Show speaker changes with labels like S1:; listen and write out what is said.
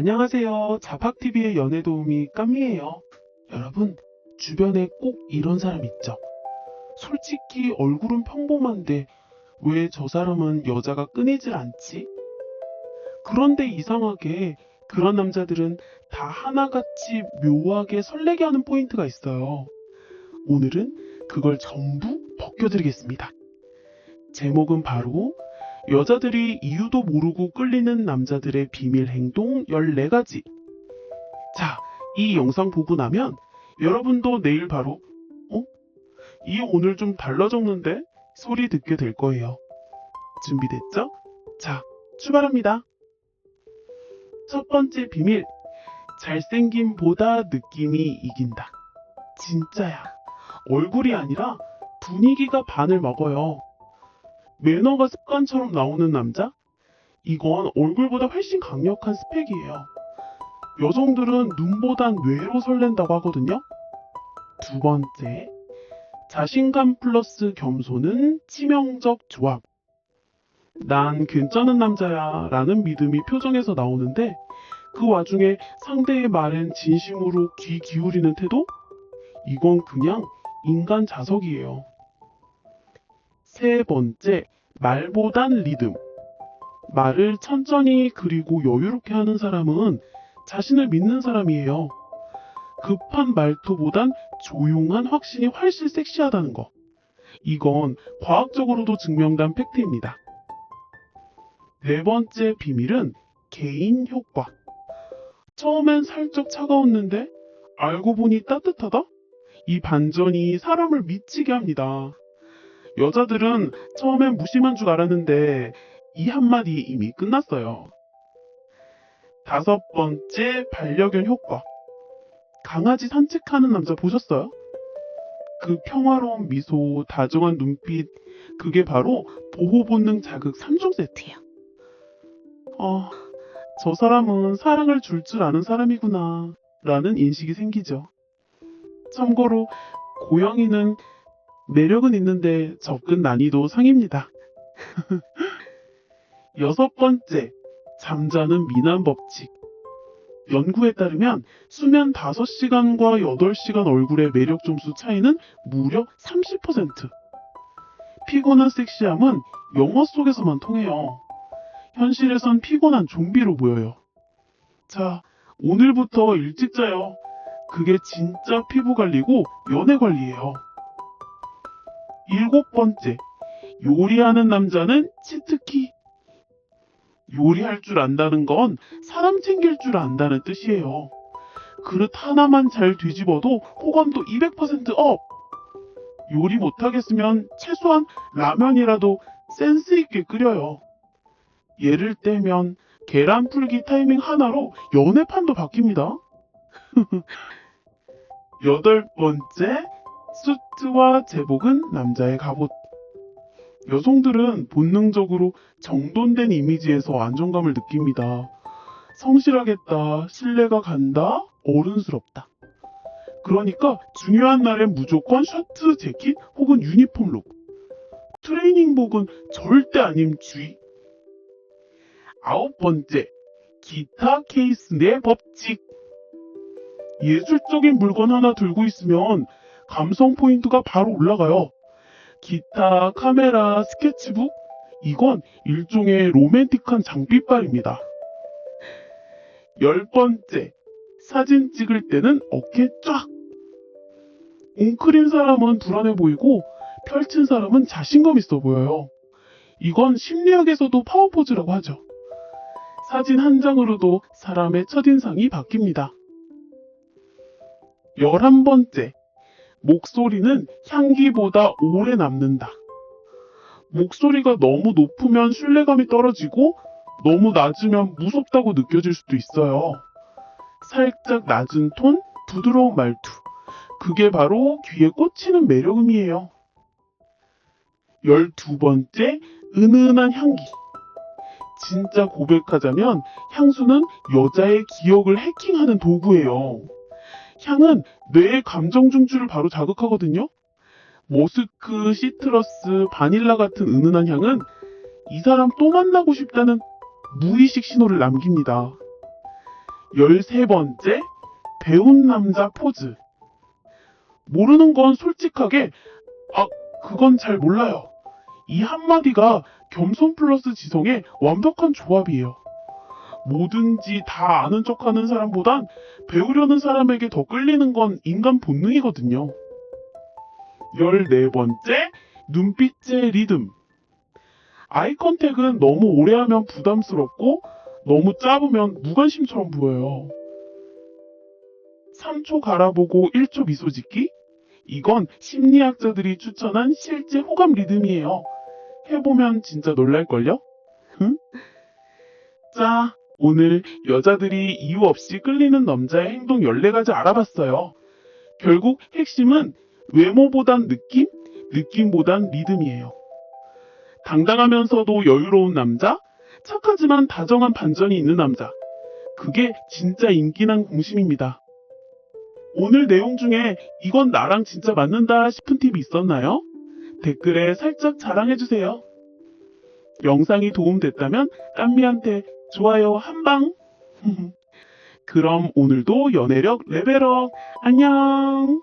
S1: 안녕하세요. 자팍TV의 연애도우미 깜미예요. 여러분, 주변에 꼭 이런 사람 있죠? 솔직히 얼굴은 평범한데 왜 저 사람은 여자가 끊이질 않지? 그런데 이상하게 그런 남자들은 다 하나같이 묘하게 설레게 하는 포인트가 있어요. 오늘은 그걸 전부 벗겨드리겠습니다. 제목은 바로 여자들이 이유도 모르고 끌리는 남자들의 비밀 행동 14가지. 자, 이 영상 보고 나면 여러분도 내일 바로, 어? 이 오늘 좀 달라 적는데? 소리 듣게 될 거예요. 준비됐죠? 자, 출발합니다. 첫 번째 비밀. 잘생김보다 느낌이 이긴다. 진짜야. 얼굴이 아니라 분위기가 반을 먹어요. 매너가 습관처럼 나오는 남자? 이건 얼굴보다 훨씬 강력한 스펙이에요. 여성들은 눈보단 뇌로 설렌다고 하거든요. 두 번째, 자신감 플러스 겸손은 치명적 조합. 난 괜찮은 남자야 라는 믿음이 표정에서 나오는데 그 와중에 상대의 말엔 진심으로 귀 기울이는 태도? 이건 그냥 인간 자석이에요. 세 번째, 말보단 리듬. 말을 천천히 그리고 여유롭게 하는 사람은 자신을 믿는 사람이에요. 급한 말투보단 조용한 확신이 훨씬 섹시하다는 거. 이건 과학적으로도 증명된 팩트입니다. 네 번째 비밀은 개인 효과. 처음엔 살짝 차가웠는데 알고 보니 따뜻하다? 이 반전이 사람을 미치게 합니다. 여자들은 처음엔 무심한 줄 알았는데 이 한마디 이미 끝났어요. 다섯 번째 반려견 효과. 강아지 산책하는 남자 보셨어요? 그 평화로운 미소, 다정한 눈빛, 그게 바로 보호 본능 자극 3종 세트예요. 아, 저 사람은 사랑을 줄줄 아는 사람이구나, 라는 인식이 생기죠. 참고로, 고양이는 매력은 있는데 접근 난이도 상입니다. 여섯 번째, 잠자는 미남 법칙. 연구에 따르면 수면 5시간과 8시간 얼굴의 매력 점수 차이는 무려 30%. 피곤한 섹시함은 영화 속에서만 통해요. 현실에선 피곤한 좀비로 보여요. 자, 오늘부터 일찍 자요. 그게 진짜 피부 관리고 연애 관리예요. 일곱 번째, 요리하는 남자는 치트키. 요리할 줄 안다는 건 사람 챙길 줄 안다는 뜻이에요. 그릇 하나만 잘 뒤집어도 호감도 200% 업! 요리 못하겠으면 최소한 라면이라도 센스 있게 끓여요. 예를 떼면 계란 풀기 타이밍 하나로 연애판도 바뀝니다. 여덟 번째, 수트와 제복은 남자의 갑옷. 여성들은 본능적으로 정돈된 이미지에서 안정감을 느낍니다. 성실하겠다, 신뢰가 간다, 어른스럽다. 그러니까 중요한 날엔 무조건 셔츠, 재킷 혹은 유니폼 룩. 트레이닝복은 절대 아님 주의. 아홉 번째, 기타 케이스 내 법칙. 예술적인 물건 하나 들고 있으면 감성 포인트가 바로 올라가요. 기타, 카메라, 스케치북? 이건 일종의 로맨틱한 장비빨입니다. 열 번째, 사진 찍을 때는 어깨 쫙! 웅크린 사람은 불안해 보이고 펼친 사람은 자신감 있어 보여요. 이건 심리학에서도 파워포즈라고 하죠. 사진 한 장으로도 사람의 첫인상이 바뀝니다. 열한 번째, 목소리는 향기보다 오래 남는다. 목소리가 너무 높으면 신뢰감이 떨어지고 너무 낮으면 무섭다고 느껴질 수도 있어요. 살짝 낮은 톤, 부드러운 말투. 그게 바로 귀에 꽂히는 매력음이에요. 열두 번째, 은은한 향기. 진짜 고백하자면 향수는 여자의 기억을 해킹하는 도구예요. 향은 뇌의 감정 중추를 바로 자극하거든요. 모스크, 시트러스, 바닐라 같은 은은한 향은 이 사람 또 만나고 싶다는 무의식 신호를 남깁니다. 13번째, 배운 남자 포즈. 모르는 건 솔직하게, 아, 그건 잘 몰라요. 이 한마디가 겸손 플러스 지성의 완벽한 조합이에요. 뭐든지 다 아는 척 하는 사람보단 배우려는 사람에게 더 끌리는 건 인간 본능이거든요. 14번째, 눈빛의 리듬. 아이 컨택은 너무 오래 하면 부담스럽고 너무 짧으면 무관심처럼 보여요. 3초 갈아보고 1초 미소 짓기? 이건 심리학자들이 추천한 실제 호감 리듬이에요. 해보면 진짜 놀랄걸요? 응? 자, 오늘 여자들이 이유 없이 끌리는 남자의 행동 14가지 알아봤어요. 결국 핵심은 외모보단 느낌, 느낌보단 리듬이에요. 당당하면서도 여유로운 남자, 착하지만 다정한 반전이 있는 남자. 그게 진짜 인기난 공심입니다. 오늘 내용 중에 이건 나랑 진짜 맞는다 싶은 팁이 있었나요? 댓글에 살짝 자랑해주세요. 영상이 도움됐다면 깐미한테 좋아요 한 방. 그럼 오늘도 연애력 레벨업. 안녕.